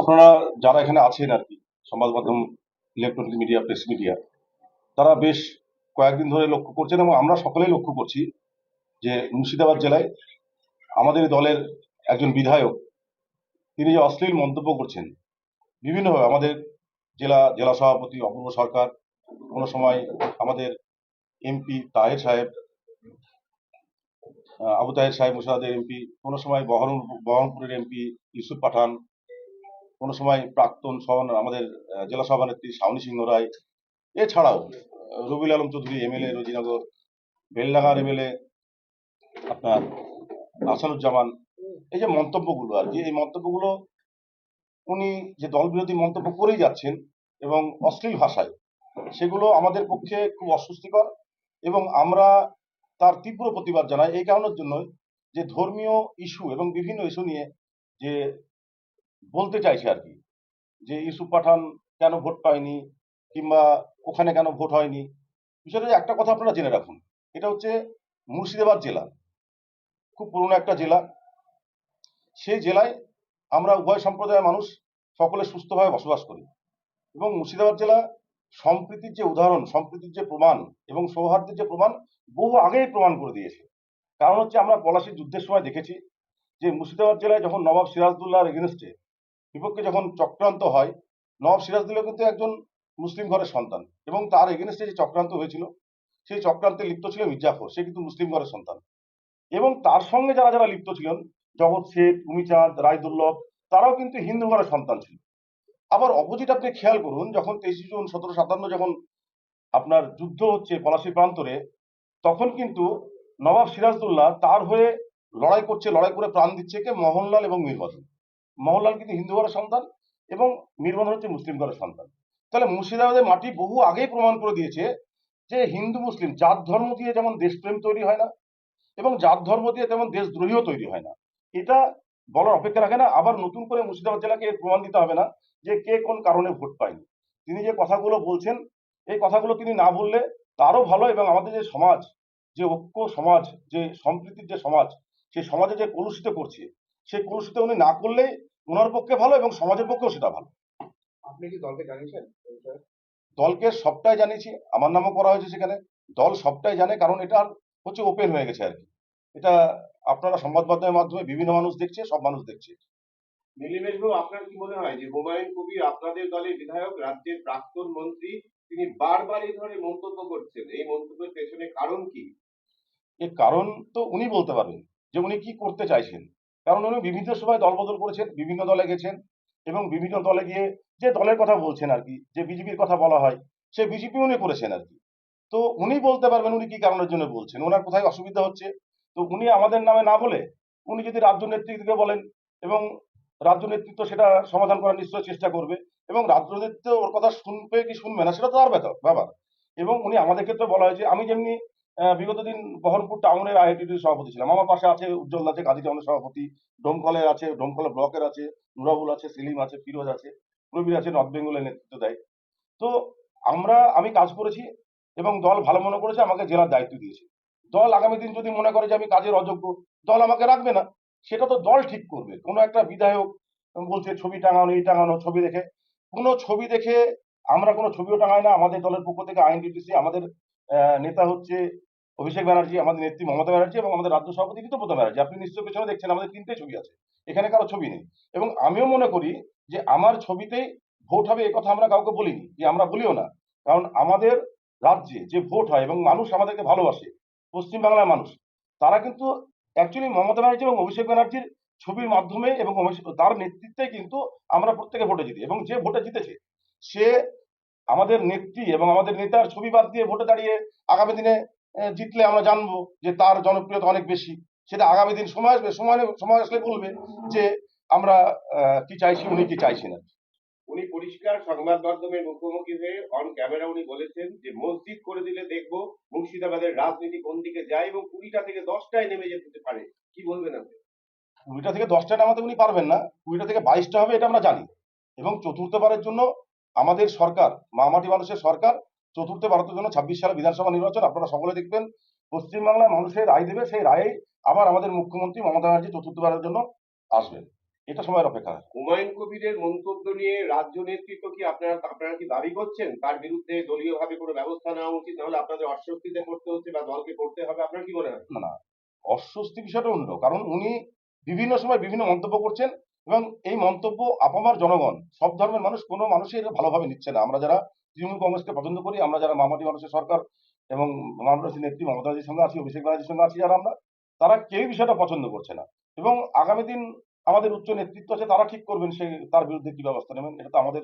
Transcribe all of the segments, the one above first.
আপনারা যারা এখানে আছেন আর কি, সংবাদ মাধ্যম ইলেকট্রনিক মিডিয়া প্রেস মিডিয়া তারা বেশ কয়েকদিন ধরে লক্ষ্য করছেন এবং আমরা সকলেই লক্ষ্য করছি যে মুর্শিদাবাদ জেলায় আমাদের দলের একজন বিধায়ক, তিনি যে অশ্লীল মন্তব্য করছেন, বিভিন্নভাবে আমাদের জেলা জেলা সভাপতি, অপূর্ব সরকার, কোনো সময় আমাদের এমপি তাহের সাহেব আবু তাহের সাহেব, মুর্শিদাবাদের এমপি কোনো সময় বহরম বহরমপুরের এমপি ইউসুফ পাঠান কোনো সময় প্রাক্তন সভান আমাদের জেলা সভানেত্রী শাওনী সিংহ রায় এছাড়াও আহ, রবিউল আলম চৌধুরী এমএলএ রোজিনগর বেলডাঙ্গার এমএলএ আপনার আসানুজ্জামান এই যে মন্তব্যগুলো আর কি এই মন্তব্যগুলো উনি যে দল বিরোধী মন্তব্য করেই যাচ্ছেন এবং অশ্লীল ভাষায় সেগুলো আমাদের পক্ষে খুব অস্বস্তিকর এবং আমরা তার তীব্র প্রতিবাদ জানাই। এই কারণের জন্য যে ধর্মীয় ইস্যু এবং বিভিন্ন ইস্যু নিয়ে যে বলতে চাইছে আর কি যে ইউসুফ পাঠান কেন ভোট পায়নি কিংবা ওখানে কেন ভোট হয়নি। বিষয়টা একটা কথা আপনারা জেনে রাখুন। এটা হচ্ছে মুর্শিদাবাদ জেলা। খুব পুরনো একটা জেলা। সেই জেলায় আমরা উভয় সম্প্রদায়ের মানুষ সকলে সুস্থভাবে বসবাস করি এবং মুর্শিদাবাদ জেলা সম্প্রীতির যে উদাহরণ, সম্প্রীতির যে প্রমাণ এবং সৌহার্দ্যের যে প্রমাণ বহু আগেই প্রমাণ করে দিয়েছে। কারণ হচ্ছে আমরা পলাশির যুদ্ধের সময় দেখেছি যে মুর্শিদাবাদ জেলায় যখন নবাব সিরাজদুল্লাহর এগেনস্টে বিপক্ষে যখন চক্রান্ত হয় নবাব সিরাজদুল্লাহ কিন্তু একজন মুসলিম ঘরের সন্তান এবং তার এগেনস্টে যে চক্রান্ত হয়েছিল, সেই চক্রান্তে লিপ্ত ছিল মির্জাফর। সে কিন্তু মুসলিম ঘরের সন্তান। এবং তার সঙ্গে যারা যারা লিপ্ত ছিলেন, জগৎ শেখ উমিচাঁদ, রায়দুল্লভ, তারাও কিন্তু হিন্দু ঘরের সন্তান ছিল। আবার অপোজিট আপনি খেয়াল করুন, যখন তেইশে জুন সতেরো সাতান্ন যখন আপনার যুদ্ধ হচ্ছে পলাশী প্রান্তরে, তখন কিন্তু নবাব সিরাজদুল্লাহ তার হয়ে লড়াই করছে, লড়াই করে প্রাণ দিচ্ছে কে? মোহনলাল এবং মীরবদন মোহনলাল কিন্তু হিন্দু ঘরের সন্তান এবং মীরবদন হচ্ছে মুসলিম ঘরের সন্তান। তাহলে মুর্শিদাবাদের মাটি বহু আগেই প্রমাণ করে দিয়েছে যে হিন্দু, মুসলিম জাত, ধর্ম দিয়ে যেমন দেশপ্রেম তৈরি হয় না এবং জাত, ধর্ম দিয়ে তেমন দেশদ্রোহীও তৈরি হয় না। এটা বলার অপেক্ষা রাখে না। আবার নতুন করে মুর্শিদাবাদ জেলাকে প্রমাণ দিতে হবে না যে কে কোন কারণে ভোট পায়নি। তিনি যে কথাগুলো বলছেন, এই কথাগুলো তিনি না বললে তারও ভালো এবং আমাদের যে সমাজ, যে ঐক্য সমাজ, যে সম্প্রীতির যে সমাজ সেই সমাজে যে কলুষিত করছে সেই কলুষিত উনি না করলেই ওনার পক্ষে ভালো এবং সমাজের পক্ষেও সেটা ভালো। আপনি কি দলকে জানিয়েছেন? দলকে সবটাই জানিয়েছি আমার নামও করা হয়েছে সেখানে। দল সবটাই জানে কারণ এটা হচ্ছে ওপেন হয়ে গেছে আর কি। এটা আপনারা সংবাদ মাধ্যমের মাধ্যমে বিভিন্ন মানুষ দেখছে সব মানুষ দেখছে। নীলিমেশ বাবু আপনার কি মনে হয় যে হুমায়ুন কবির আপনাদের দলের বিধায়ক রাজ্যের প্রাক্তন মন্ত্রী তিনি বারবার এই ধরনের মন্তব্য করছেন? এই মন্তব্যের পেছনে কারণ কি? এর কারণ তো উনি বলতে পারবেন যে উনি কি করতে চাইছেন। কারণ উনি বিভিন্ন সময় দল বদল করেছেন, বিভিন্ন দলে গেছেন এবং বিভিন্ন দলে গিয়ে যে দলের কথা বলছেন আর কি, যে বিজেপির কথা বলা হয়, সে বিজেপি উনি করেছেন আর কি। তো উনি বলতে পারবেন উনি কি কারণের জন্য বলছেন, ওনার কোথায় অসুবিধা হচ্ছে? তো উনি আমাদের নামে না বলে উনি যদি রাজ্য নেতৃত্বকে বলেন এবং রাজ্য নেতৃত্ব সেটা সমাধান করার নিশ্চয় চেষ্টা করবে এবং রাজ্য নেতৃত্ব ওর কথা শুনবে কি শুনবে না, সেটা তো তার ব্যাপার ব্যাপার। এবং উনি আমাদের ক্ষেত্রে বলা হয়েছে আমি যেমনি বিগত দিন বহরমপুর টাউনের আইআইটির সভাপতি ছিলাম। আমার পাশে আছে উজ্জ্বল আছে কাজী টাউনের সভাপতি, ডোমকলের আছে, ডোমকলের ব্লকের আছে, নুরাবুল আছে, সেলিম আছে, ফিরোজ আছে, প্রবীর আছে, নর্থ বেঙ্গলের নেতৃত্ব দেয়। তো আমরা, আমি কাজ করেছি এবং দল ভালো মনে করেছে, আমাকে জেলার দায়িত্ব দিয়েছে। দল আগামী দিন যদি মনে করে যে আমি কাজের অযোগ্য, দল আমাকে রাখবে না, সেটা তো দল ঠিক করবে। কোনো একটা বিধায়ক বলছে, ছবি টাঙানো এই টাঙানো, ছবি দেখে। কোনো ছবি দেখে আমরা কোনো ছবিও টাঙাই না। আমাদের দলের পক্ষ থেকে আইনডিটিসি আমাদের নেতা হচ্ছে অভিষেক ব্যানার্জি, আমাদের নেত্রী মমতা ব্যানার্জি এবং আমাদের রাজ্য সভাপতি ঋতুপদ ব্যানার্জি। আপনি নিশ্চয়ই পেছনে দেখছেন, আমাদের তিনটে ছবি আছে। এখানে কারও ছবি নেই। এবং আমিও মনে করি যে আমার ছবিতেই ভোট হবে এই কথা আমরা কাউকে বলিনি যে আমরা বলিও না। কারণ আমাদের রাজ্যে যে ভোট হয় এবং মানুষ আমাদেরকে ভালোবাসে, পশ্চিমবাংলার মানুষ, তারা কিন্তু অ্যাকচুয়ালি মমতা ব্যানার্জি এবং অভিষেক ব্যানার্জির ছবির মাধ্যমে এবং তার নেতৃত্বে কিন্তু আমরা প্রত্যেকে ভোটে জিতি এবং যে ভোটে জিতেছে, সে আমাদের নেত্রী এবং আমাদের নেতার ছবি বাদ দিয়ে ভোটে দাঁড়িয়ে আগামী দিনে জিতলে আমরা জানব যে তার জনপ্রিয়তা অনেক বেশি। সেটা আগামী দিন সময় আসবে সময় সময় আসলে বলবে যে আমরা কি চাইছি উনি কি চাইছেন আর কি। উনি পরিষ্কার সংবাদ মাধ্যমের মুখোমুখি হয়ে অন ক্যামেরা উনি বলেছেন যে মসজিদ করে দিলে দেখব মুর্শিদাবাদের রাজনীতি কোন দিকে যায় এবং কুড়িটা থেকে দশটায় নেমে যেতে পারে। কি বলবেন আপনি? কুড়িটা থেকে দশটা নামাতে উনি পারবেন না কুড়িটা থেকে বাইশটা হবে এটা আমরা জানি। এবং চতুর্থবারের জন্য আমাদের সরকার মামাটি মানুষের সরকার চতুর্থ ভারতের জন্য ছাব্বিশ সালে বিধানসভা নির্বাচন আপনারা সকলে দেখবেন পশ্চিমবাংলার মানুষের রায় দেবে সেই রায়ে আবার আমাদের মুখ্যমন্ত্রী মমতা ব্যানার্জি চতুর্থবারের জন্য আসবেন। এটা সময়ের অপেক্ষা। হুমায়ুন কবিরের মন্তব্য নিয়ে রাজ্য নেতৃত্ব কি আপনারা আপনারা কি দাবি করছেন? তার বিরুদ্ধে দলীয়ভাবে কোনো ব্যবস্থা নেওয়া উচিত নাহলে আপনাদের অস্বস্তিতে করতে হচ্ছে বা দলকে করতে হবে আপনার কি মনে হয় না না অস্বস্তি বিষয়টা অন্য কারণ উনি বিভিন্ন সময় বিভিন্ন মন্তব্য করছেন এবং এই মন্তব্য আপামার জনগণ সব ধর্মের মানুষ কোনো মানুষই এটা ভালোভাবে নিচ্ছে না। আমরা যারা তৃণমূল কংগ্রেসকে পছন্দ করি আমরা যারা মামাটি মানুষের সরকার এবং মামলাসী নেত্রী মমতা সঙ্গে আছি অভিষেক ব্যানার্জির সঙ্গে আছি যারা আমরা তারা কেউই বিষয়টা পছন্দ করছে না। এবং আগামী দিন আমাদের উচ্চ নেতৃত্ব আছে তারা ঠিক করবেন সেই তার বিরুদ্ধে কি ব্যবস্থা নেবেন এটা তো আমাদের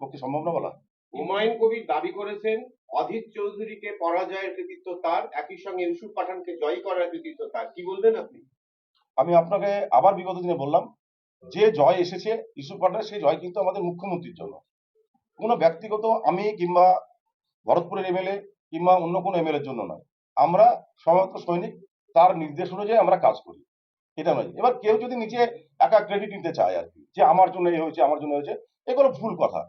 পক্ষে সম্ভব না বলা। হুমায়ুন কবির দাবি করেছেন অধীর চৌধুরীকে পরাজয়ের কৃতিত্ব তার একই সঙ্গে ইউসুফ পাঠানকে জয় করার কৃতিত্ব তার। কি বলবেন আপনি? আমি আপনাকে আবার বিগত দিনে বললাম যে জয় এসেছে, ইস্যু পাঠায় সেই জয় কিন্তু আমাদের মুখ্যমন্ত্রীর জন্য। কোনো ব্যক্তিগত আমি কিংবা ভরতপুরের এমএলএ কিংবা অন্য কোনো এমএলএর জন্য নয়। আমরা সমাপ্ত সৈনিক, তার নির্দেশ অনুযায়ী আমরা কাজ করি। এটা নয়। এবার কেউ যদি নিচে একা ক্রেডিট নিতে চায় আর কি, যে আমার জন্য এই হয়েছে, আমার জন্য হয়েছে এগুলো ভুল কথা।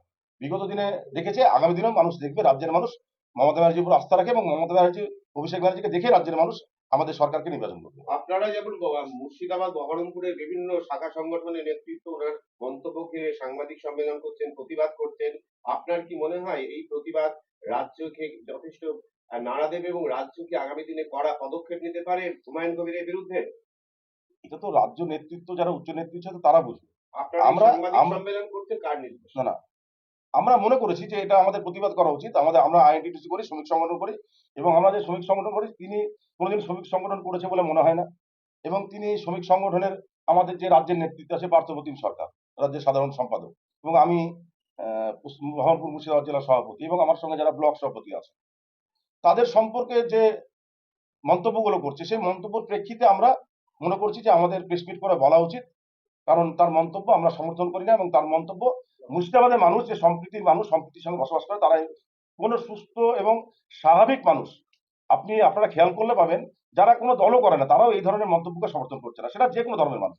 বিগত দিনে দেখেছে, আগামী দিনেও মানুষ দেখবে, রাজ্যের মানুষ মমতা ব্যানার্জির উপর আস্থা রাখে এবং মমতা ব্যানার্জি, অভিষেক ব্যানার্জিকে দেখে রাজ্যের মানুষ আমাদের সরকারকে নির্বাচন করবে। আপনারা যেমন মুর্শিদাবাদ বহরমপুরের বিভিন্ন শাখা সংগঠনের নেতৃত্ব ওনার মন্তব্যকে সাংবাদিক সম্মেলন করছেন প্রতিবাদ করছেন আপনার কি মনে হয় এই প্রতিবাদ রাজ্যকে যথেষ্ট নাড়া দেবে এবং রাজ্য কি আগামী দিনে কড়া পদক্ষেপ নিতে পারে হুমায়ুন কবিরের বিরুদ্ধে? এটা তো রাজ্য নেতৃত্ব যারা উচ্চ নেতৃত্ব তারা বুঝবে। আপনারা আমরা- সম্মেলন করতে কার নির্দেশ? না না। আমরা মনে করেছি যে এটা আমাদের প্রতিবাদ করা উচিত। আমাদের, আমরা আইএনটিটিসি করি, শ্রমিক সংগঠন করি এবং আমরা যে শ্রমিক সংগঠন করি, তিনি কোনোদিন শ্রমিক সংগঠন করেছে বলে মনে হয় না। এবং তিনি শ্রমিক সংগঠনের আমাদের যে রাজ্যের নেতৃত্ব আছে পার্থপ্রতিম সরকার, রাজ্যের সাধারণ সম্পাদক। এবং আমি বহরমপুর মুর্শিদাবাদ জেলা সভাপতি এবং আমার সঙ্গে যারা ব্লক সভাপতি আছে, তাদের সম্পর্কে যে মন্তব্যগুলো করছে, সেই মন্তব্যের প্রেক্ষিতে আমরা মনে করছি যে আমাদের প্রেসমিট করে বলা উচিত কারণ তার মন্তব্য আমরা সমর্থন করি না এবং তার মন্তব্য মুর্শিদাবাদের মানুষ যে সম্প্রীতির মানুষ সম্প্রীতির সঙ্গে বসবাস করে তারা কোনো সুস্থ এবং স্বাভাবিক মানুষ। আপনি আপনারা খেয়াল করলে পাবেন যারা কোনো দলও করে না তারাও এই ধরনের মন্তব্যকে সমর্থন করছে না। সেটা যে কোনো ধর্মের মানুষ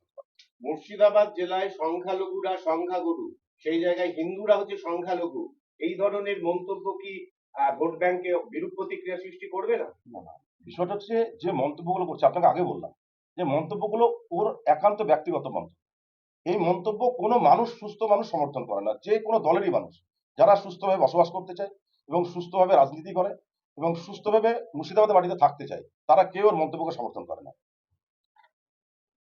মুর্শিদাবাদ জেলায় সংখ্যালঘুরা সংখ্যাগুরু সেই জায়গায় হিন্দুরা হচ্ছে সংখ্যালঘু। এই ধরনের মন্তব্য কি ভোট ব্যাংকে বিরূপ প্রতিক্রিয়া সৃষ্টি করবে না। বিষয়টা হচ্ছে যে মন্তব্যগুলো করছে আপনাকে আগে বললাম যে মন্তব্যগুলো ওর একান্ত ব্যক্তিগত মন্তব্য। এই মন্তব্য কোনো মানুষ, সুস্থ মানুষ সমর্থন করে না। যে কোনো দলেরই মানুষ। যারা সুস্থভাবে বসবাস করতে চায় এবং সুস্থভাবে রাজনীতি করে এবং সুস্থভাবে মুর্শিদাবাদের মাটিতে থাকতে চায়, তারা কেউ ওর মন্তব্যকে সমর্থন করে না।